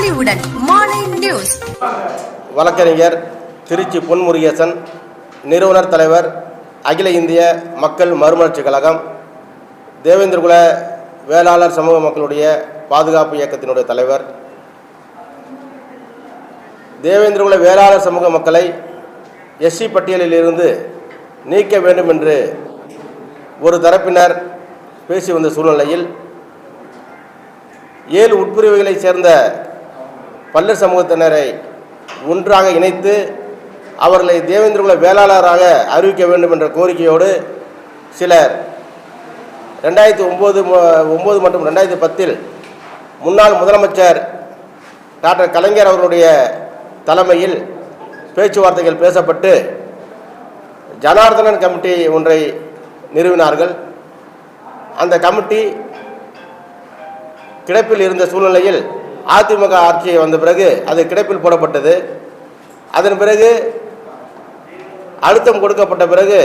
மாலை நியூஸ். வழக்கறிஞர் திருச்சி பொன்முருகேசன் நிறுவனர் தலைவர் அகில இந்திய மக்கள் மறுமலர்ச்சி கழகம் தேவேந்திரகுல வேளாளர் சமூக மக்களுடைய பாதுகாப்பு இயக்கத்தினுடைய தலைவர் தேவேந்திரகுல வேளாளர் சமூக மக்களை எஸ்சி பட்டியலில் இருந்து நீக்க வேண்டும் என்று ஒரு தரப்பினர் பேசி வந்த சூழ்நிலையில் ஏழு உட்பிரிவுகளைச் சேர்ந்த பல்லர் சமூகத்தினரை ஒன்றாக இணைத்து அவர்களை தேவேந்திரகுல வேளாளராக அறிவிக்க வேண்டும் என்ற கோரிக்கையோடு சிலர் ரெண்டாயிரத்தி ஒம்பது ஒம்பது மற்றும் ரெண்டாயிரத்தி பத்தில் முன்னாள் முதலமைச்சர் டாக்டர் கலைஞர் அவர்களுடைய தலைமையில் பேச்சுவார்த்தைகள் பேசப்பட்டு ஜனார்தனன் கமிட்டி ஒன்றை நிறுவினார்கள். அந்த கமிட்டி கிடப்பில் இருந்த சூழ்நிலையில் அதிமுக ஆட்சி வந்த பிறகு அது கிடப்பில் போடப்பட்டது. அதன் பிறகு அழுத்தம் கொடுக்கப்பட்ட பிறகு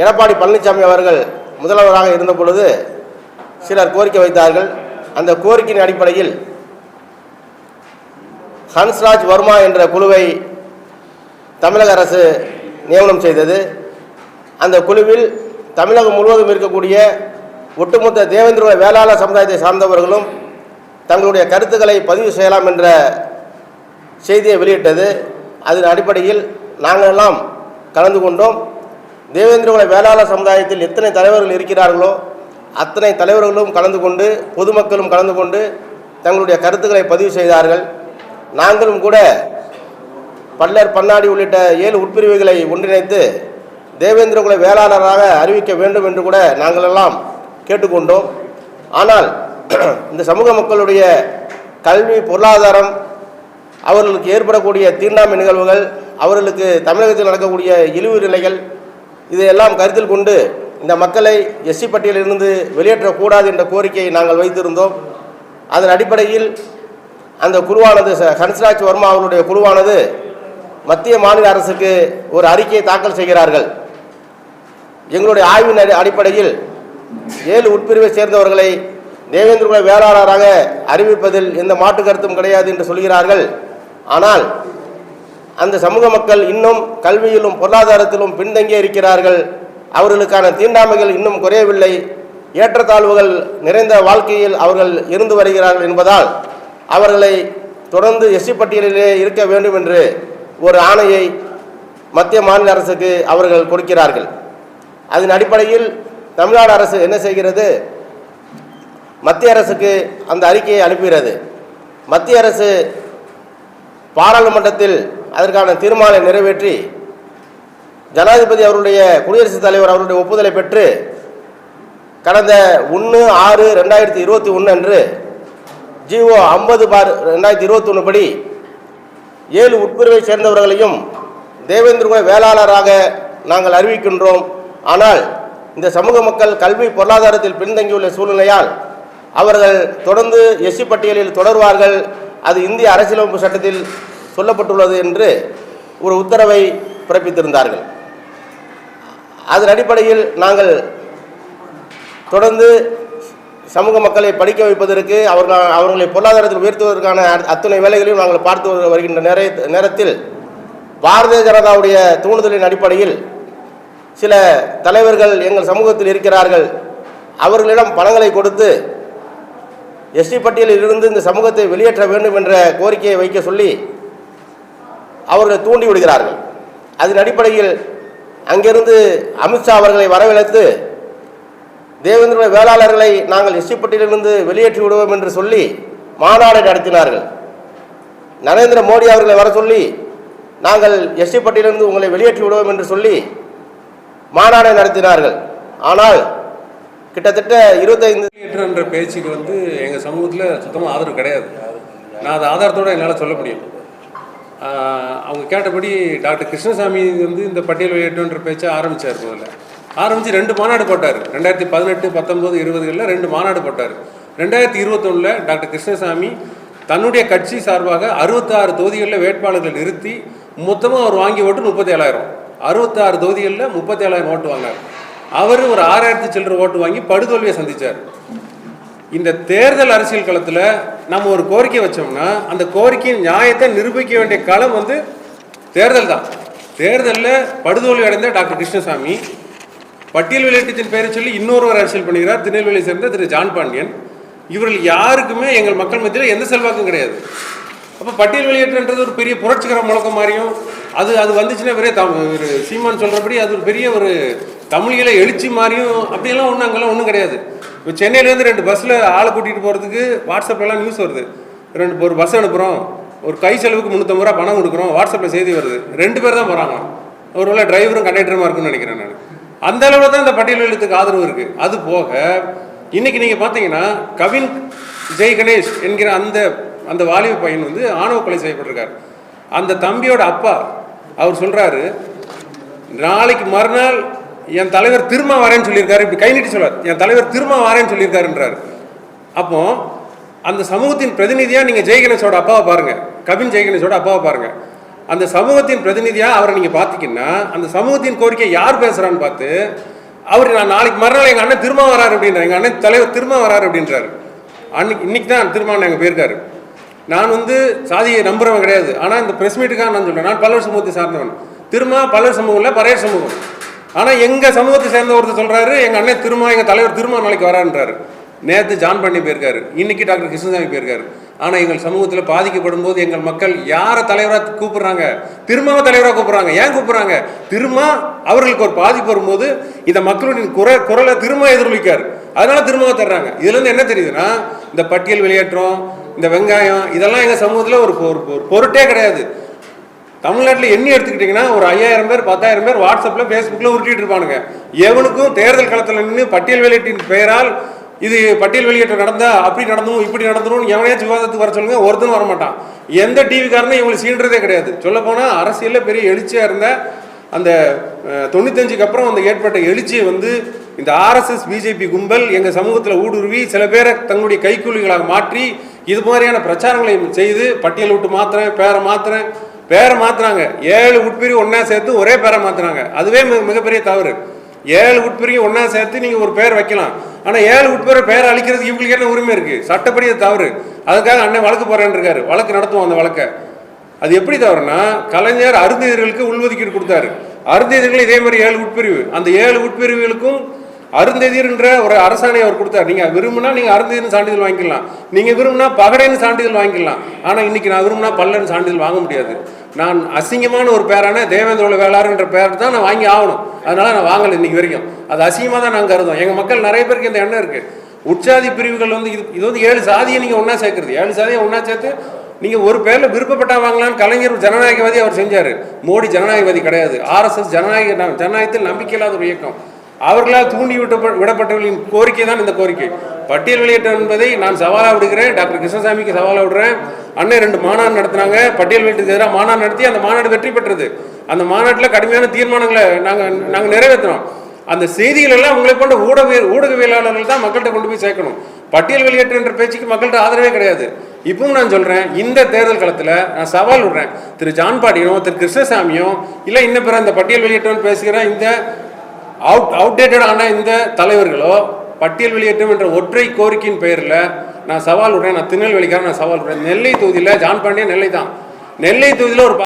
எடப்பாடி பழனிசாமி அவர்கள் முதல்வராக இருந்த பொழுது சிலர் கோரிக்கை வைத்தார்கள். அந்த கோரிக்கையின் அடிப்படையில் ஹன்ஸ்ராஜ் வர்மா என்ற குழுவை தமிழக அரசு நியமனம் செய்தது. அந்த குழுவில் தமிழகம் முழுவதும் இருக்கக்கூடிய ஒட்டுமொத்த தேவேந்திர வேளாளர் சமுதாயத்தை சார்ந்தவர்களும் தங்களுடைய கருத்துக்களை பதிவு செய்யலாம் என்ற செய்தியை வெளியிட்டது. அதன் அடிப்படையில் நாங்கள் எல்லாம் கலந்து கொண்டோம். தேவேந்திரகுல வேளாளர் சமுதாயத்தில் எத்தனை தலைவர்கள் இருக்கிறார்களோ அத்தனை தலைவர்களும் கலந்து கொண்டு பொதுமக்களும் கலந்து கொண்டு தங்களுடைய கருத்துக்களை பதிவு செய்தார்கள். நாங்களும் கூட பல்லர் பன்னாடி உள்ளிட்ட ஏழு உட்பிரிவுகளை ஒன்றிணைத்து தேவேந்திரகுல வேளாளராக அறிவிக்க வேண்டும் என்று கூட நாங்களெல்லாம் கேட்டுக்கொண்டோம். ஆனால் இந்த சமூக மக்களுடைய கல்வி பொருளாதாரம் அவர்களுக்கு ஏற்படக்கூடிய தீண்டாமை நிகழ்வுகள் அவர்களுக்கு தமிழகத்தில் நடக்கக்கூடிய இழிவு நிலைகள் இதையெல்லாம் கருத்தில் கொண்டு இந்த மக்களை எஸ்சி பட்டியலிருந்து வெளியேற்றக்கூடாது என்ற கோரிக்கையை நாங்கள் வைத்திருந்தோம். அதன் அடிப்படையில் அந்த குழுவானது ச- ஹன்ஸ்ராஜ் வர்மா அவருடைய குழுவானது மத்திய மாநில அரசுக்கு ஒரு அறிக்கையை தாக்கல் செய்கிறார்கள். எங்களுடைய ஆய்வின் அடி- அடிப்படையில் ஏழு உட்பிரிவை சேர்ந்தவர்களை தேவேந்திரகுல வேளாளராக அறிவிப்பதில் எந்த மாற்று கருத்தும் கிடையாது என்று சொல்கிறார்கள். ஆனால் அந்த சமூக மக்கள் இன்னும் கல்வியிலும் பொருளாதாரத்திலும் பின்தங்கியே இருக்கிறார்கள். அவர்களுக்கான தீண்டாமைகள் இன்னும் குறையவில்லை. ஏற்றத்தாழ்வுகள் நிறைந்த வாழ்க்கையில் அவர்கள் இருந்து வருகிறார்கள் என்பதால் அவர்களை தொடர்ந்து எஸ்சி பட்டியலிலே இருக்க வேண்டும் என்று ஒரு ஆணையை மத்திய மாநில அரசுக்கு அவர்கள் கொடுக்கிறார்கள். அதன் அடிப்படையில் தமிழ்நாடு அரசு என்ன செய்கிறது? மத்திய அரசுக்கு அந்த அறிக்கையை அனுப்புகிறது மத்திய அரசு பாராளுமன்றத்தில் அதற்கான தீர்மானம் நிறைவேற்றி ஜனாதிபதி அவருடைய குடியரசுத் தலைவர் அவருடைய ஒப்புதலை பெற்று கடந்த ஒன்று ஆறு ரெண்டாயிரத்தி இருபத்தி ஒன்று அன்று ஜிஓ ஐம்பது பார் ரெண்டாயிரத்தி இருபத்தி ஒன்று படி ஏழு உட்பிரிவை சேர்ந்தவர்களையும் தேவேந்திரகுல வேளாளராக நாங்கள் அறிவிக்கின்றோம். ஆனால் இந்த சமூக மக்கள் கல்வி பொருளாதாரத்தில் பின்தங்கியுள்ள சூழ்நிலையால் அவர்கள் தொடர்ந்து எஸ்சி பட்டியலில் தொடர்வார்கள். அது இந்திய அரசியலமைப்பு சட்டத்தில் சொல்லப்பட்டுள்ளது என்று ஒரு உத்தரவை பிறப்பித்திருந்தார்கள். அதன் அடிப்படையில் நாங்கள் தொடர்ந்து சமூக மக்களை படிக்க வைப்பதற்கு அவர்கள் அவர்களை பொருளாதாரத்தில் உயர்த்துவதற்கான அத்தனை அத்துணை வேலைகளையும் நாங்கள் பார்த்து வருகின்ற நேர நேரத்தில் பாரதிய ஜனதாவுடைய தூண்டுதலின் அடிப்படையில் சில தலைவர்கள் எங்கள் சமூகத்தில் இருக்கிறார்கள். அவர்களிடம் பணங்களை கொடுத்து எஸ்டி பட்டியலில் இருந்து இந்த சமூகத்தை வெளியேற்ற வேண்டும் என்ற கோரிக்கையை வைக்க சொல்லி அவர்களை தூண்டி விடுகிறார்கள். அதன் அடிப்படையில் அங்கிருந்து அமித்ஷா அவர்களை வரவழைத்து தேவேந்திர வேளாளர்களை நாங்கள் எஸ்டி பட்டியலிலிருந்து வெளியேற்றி விடுவோம் என்று சொல்லி மாநாடு நடத்தினார்கள். நரேந்திர மோடி அவர்களை வர சொல்லி நாங்கள் எஸ்டி பட்டியலிருந்து உங்களை வெளியேற்றி விடுவோம் என்று சொல்லி மாநாடை நடத்தினார்கள். ஆனால் கிட்டத்தட்ட இருபத்தைந்து என்ற பேச்சுக்கு வந்து எங்கள் சமூகத்தில் சுத்தமாக ஆதரவு கிடையாது. நான் அதை ஆதாரத்தோடு என்னால் சொல்ல முடியும் அவங்க கேட்டபடி டாக்டர் கிருஷ்ணசாமி வந்து இந்த பட்டியல் வெளியேற்றன்ற பேச்சை ஆரம்பித்தார் முதல்ல. ஆரம்பித்து ரெண்டு மாநாடு போட்டார். ரெண்டாயிரத்தி பதினெட்டு பத்தொம்போது இருபதுகளில் ரெண்டு மாநாடு போட்டார். ரெண்டாயிரத்தி இருபத்தொன்னில் டாக்டர் கிருஷ்ணசாமி தன்னுடைய கட்சி சார்பாக அறுபத்தாறு தொகுதிகளில் வேட்பாளர்களை நிறுத்தி மொத்தமாக அவர் வாங்கி ஓட்டு முப்பத்தேழாயிரம். அறுபத்தாறு தொகுதிகளில் முப்பத்தேழாயிரம் ஓட்டு வாங்கினார். அவர் ஒரு ஆறாயிரத்தி சில்லற ஓட்டு வாங்கி படுதோல்வியை சந்திச்சார். இந்த தேர்தல் அரசியல் களத்தில் நம்ம ஒரு கோரிக்கை வச்சோம்னா அந்த கோரிக்கையின் நியாயத்தை நிரூபிக்க வேண்டிய களம் வந்து தேர்தல் தான். தேர்தலில் படுதோல்வி அடைந்த டாக்டர் கிருஷ்ணசாமி பட்டியல் வெளியேற்றத்தின் பெயரை சொல்லி இன்னொருவர் அரசியல் பண்ணுகிறார் திருநெல்வேலியை சேர்ந்த திரு ஜான் பாண்டியன். இவர்கள் யாருக்குமே எங்கள் மக்கள் மத்தியில் எந்த செல்வாக்கும் கிடையாது. அப்போ பட்டியல் வெளியேற்றன்றது ஒரு பெரிய புரட்சிகர முழக்கம் மாதிரியும் அது அது வந்துச்சுன்னா வேறே தம் ஒரு சீமான் சொல்கிறபடி அது ஒரு பெரிய ஒரு தமிழில் எழுச்சி மாதிரியும் அப்படியெல்லாம் ஒன்றும் அங்கெல்லாம் ஒன்றும் கிடையாது. இப்போ சென்னையிலேருந்து ரெண்டு பஸ்ஸில் ஆளை கூட்டிகிட்டு போகிறதுக்கு வாட்ஸ்அப்லலாம் நியூஸ் வருது. ரெண்டு ஒரு பஸ் அனுப்புகிறோம் ஒரு கை செலவுக்கு முந்நூற்றம்பது ரூபா பணம் கொடுக்குறோம் வாட்ஸ்அப்பில் செய்தி வருது. ரெண்டு பேர் தான் போகிறாங்க ஒருவேளை டிரைவரும் கண்டக்டருமா இருக்கும்னு நினைக்கிறேன் நான். அந்த அளவில் தான் இந்த பட்டியல் ஆதரவு இருக்குது அது போக இன்னைக்கு நீங்கள் பார்த்தீங்கன்னா கவின் ஜெய் கணேஷ் என்கிற அந்த அந்த வாலிப பையன் வந்து ஆணவ கொலை செய்யப்பட்டிருக்கார். அந்த தம்பியோட அப்பா அவர் சொல்கிறாரு நாளைக்கு மறுநாள் என் தலைவர் திரும்ப வரேன்னு சொல்லியிருக்காரு இப்படி கை நீட்டி சொல்வார். என் தலைவர் திரும்ப வரேன்னு சொல்லியிருக்காருன்றார். அப்போ அந்த சமூகத்தின் பிரதிநிதியாக நீங்கள் ஜெய்கணேஷோட அப்பாவை பாருங்க. கவின் ஜெயகணேஷோட அப்பாவை பாருங்கள் அந்த சமூகத்தின் பிரதிநிதியாக அவரை நீங்கள் பார்த்தீங்கன்னா அந்த சமூகத்தின் கோரிக்கை யார் பேசுகிறான்னு பார்த்து அவர் நான் நாளைக்கு மறுநாள் எங்கள் அண்ணன் திரும்ப வராரு அப்படின்றார். எங்கள் அண்ணன் தலைவர் திரும்ப வராரு அப்படின்றாரு. அன்னைக்கு இன்னைக்கு தான் திருமணம் எங்கள் போயிருக்காரு. நான் வந்து சாதியை நம்புறவன் கிடையாது. ஆனால் இந்த ப்ரெஸ் மீட்டுக்காக நான் சொல்கிறேன் நான் பல்லவர் சமூகத்தை சார்ந்தவன். திரும்ப பல்லவர் சமூகம் இல்லை பறையர் சமூகம். ஆனால் எங்கள் சமூகத்தை சேர்ந்த ஒருத்தர் சொல்கிறாரு எங்கள் அண்ணன் திருமா எங்கள் தலைவர் திருமா நாளைக்கு வரான்றாரு நேற்று ஜான் பண்ணி போயிருக்காரு. இன்னைக்கு டாக்டர் கிருஷ்ணசாமி போயிருக்காரு. ஆனால் எங்கள் சமூகத்தில் பாதிக்கப்படும் போது எங்கள் மக்கள் யாரை தலைவராக கூப்பிடுறாங்க? திருமாவை தலைவராக கூப்பிட்றாங்க. ஏன் கூப்பிட்றாங்க? திருமா அவர்களுக்கு ஒரு பாதிப்பு வரும்போது இந்த மக்களுடைய குறை குரலை திரும்ப எதிரொலிக்கார். அதனால திருமாவை தர்றாங்க. இதுலேருந்து என்ன தெரியுதுன்னா இந்த பட்டியல் வெளியேற்றம் இந்த வெங்காயம் இதெல்லாம் எங்கள் சமூகத்தில் ஒரு ஒரு பொருட்டே கிடையாது. தமிழ்நாட்டில் எண்ணி எடுத்துக்கிட்டிங்கன்னா ஒரு ஐயாயிரம் பேர் பத்தாயிரம் பேர் வாட்ஸ்அப்பில் ஃபேஸ்புக்கில் உருட்டிட்டு இருப்பானுங்க. எவனுக்கும் தேர்தல் களத்தில் நின்று பட்டியல் வெளியீட்டின் பெயரால் இது பட்டியல் வெளியேற்றம் நடந்தா அப்படி நடந்தும் இப்படி நடந்தணும்னு எவனையாச்சும் விவாதத்துக்கு வர சொல்லுங்க ஒருத்தனும் வர மாட்டான். எந்த டிவிக்காரனும் இவங்களுக்கு சீன்றதே கிடையாது. சொல்லப்போனால் அரசியலில் பெரிய எழுச்சியாக இருந்த அந்த தொண்ணூத்தஞ்சுக்கு அப்புறம் அந்த ஏற்பட்ட எழுச்சியை வந்து இந்த ஆர்எஸ்எஸ் பிஜேபி கும்பல் எங்கள் சமூகத்தில் ஊடுருவி சில பேரை தங்களுடைய கைக்கூலிகளாக மாற்றி இது மாதிரியான பிரச்சாரங்களையும் செய்து பட்டியல் விட்டு மாத்துறேன் பேரை மாத்துறேன் பேரை மாத்துறாங்க. ஏழு உட்பிரிவு ஒன்றா சேர்த்து ஒரே பேரை மாத்துறாங்க. அதுவே மிக- மிகப்பெரிய தவறு. ஏழு உட்பிரிவு ஒன்றா சேர்த்து நீங்க ஒரு பேர் வைக்கலாம். ஆனா ஏழு உட்பிரிவு பேரை அழிக்கிறதுக்கு இவங்களுக்கு என்ன உரிமை இருக்கு? சட்டப்படி அது தவறு. அதுக்காக அண்ணன் வழக்கு போறேன்னு இருக்காரு வழக்கு நடத்துவோம் அந்த வழக்கை. அது எப்படி தவறுனா கலைஞர் அருந்ததியர்களுக்கு உள்ஒதுக்கீடு கொடுத்தாரு. அருந்ததியர்கள் இதே மாதிரி ஏழு உட்பிரிவு. அந்த ஏழு உட்பிரிவுகளுக்கும் அருந்ததிர்ன்ற ஒரு அரசாணை அவர் கொடுத்தார். நீங்க விரும்பினா நீங்க அருந்ததியர்னு சான்றிதழ் வாங்கிக்கலாம். நீங்க விரும்பினா பகடைன்னு சான்றிதழ் வாங்கிக்கலாம். ஆனா இன்னைக்கு நான் விரும்பினா பல்லன்னு சான்றிதழ் வாங்க முடியாது. நான் அசிங்கமான ஒரு பேரான தேவேந்திரோட வேளாறுன்ற பேர் தான் நான் வாங்கி ஆகணும். அதனால நான் வாங்கல இன்னைக்கு வரைக்கும். அது அசிங்கமாக தான் நாங்கள் கருதும் எங்கள் மக்கள் நிறைய பேருக்கு இந்த எண்ணம் இருக்கு. உற்சாதி பிரிவுகள் வந்து இது இது வந்து ஏழு சாதியை நீங்கள் ஒன்றா சேர்க்குறது. ஏழு சாதியை ஒன்றா சேர்த்து நீங்கள் ஒரு பேரில் விருப்பப்பட்டா வாங்கலாம்னு கலைஞர் ஜனநாயகவாதி அவர் செஞ்சார். மோடி ஜனநாயகவாதி கிடையாது. ஆர்எஸ்எஸ் ஜனநாயக ஜனநாயகத்தில் நம்பிக்கையில்லாத ஒரு இயக்கம். அவர்களால் தூண்டி விட்ட விடப்பட்டவர்களின் கோரிக்கை தான் இந்த கோரிக்கை. பட்டியல் வெளியேற்றம் என்பதை நான் சவாலாக விடுகிறேன். டாக்டர் கிருஷ்ணசாமிக்கு சவாலாக விடுறேன். அண்ணன் ரெண்டு மாநாடு நடத்தினாங்க. பட்டியல் வெளியேற்றத்துக்கு எதிராக மாநாடு நடத்தி அந்த மாநாடு வெற்றி பெற்றது. அந்த மாநாட்டில் கடுமையான தீர்மானங்களை நாங்கள் நாங்கள் நிறைவேற்றினோம். அந்த செய்திகள் எல்லாம் உங்களை போன்ற ஊடக ஊடகவியலாளர்கள் தான் மக்கள்கிட்ட கொண்டு போய் சேர்க்கணும். பட்டியல் வெளியேற்றம் என்ற பேச்சுக்கு மக்கள்கிட்ட ஆதரவே கிடையாது. இப்பவும் நான் சொல்கிறேன் இந்த தேர்தல் காலத்தில் நான் சவால் விடுறேன். திரு ஜான்பாடியும் திரு கிருஷ்ணசாமியும் இல்லை இன்னும் பிற இந்த பட்டியல் வெளியேற்றம் பேசுகிற இந்த அவுட் அவுடேட்டடான இந்த தலைவர்களோ பட்டியல் வெளியேற்றம் என்ற ஒற்றை கோரிக்கையின் பெயரில் நான் சவால் விடுறேன் நான் திருநெல்வேலிக்காரன் நான் சவால் விடுறேன். நெல்லை தொகுதியில் ஜான் பாண்டியன் நெல்லை தான். நெல்லை தொகுதியில் ஒரு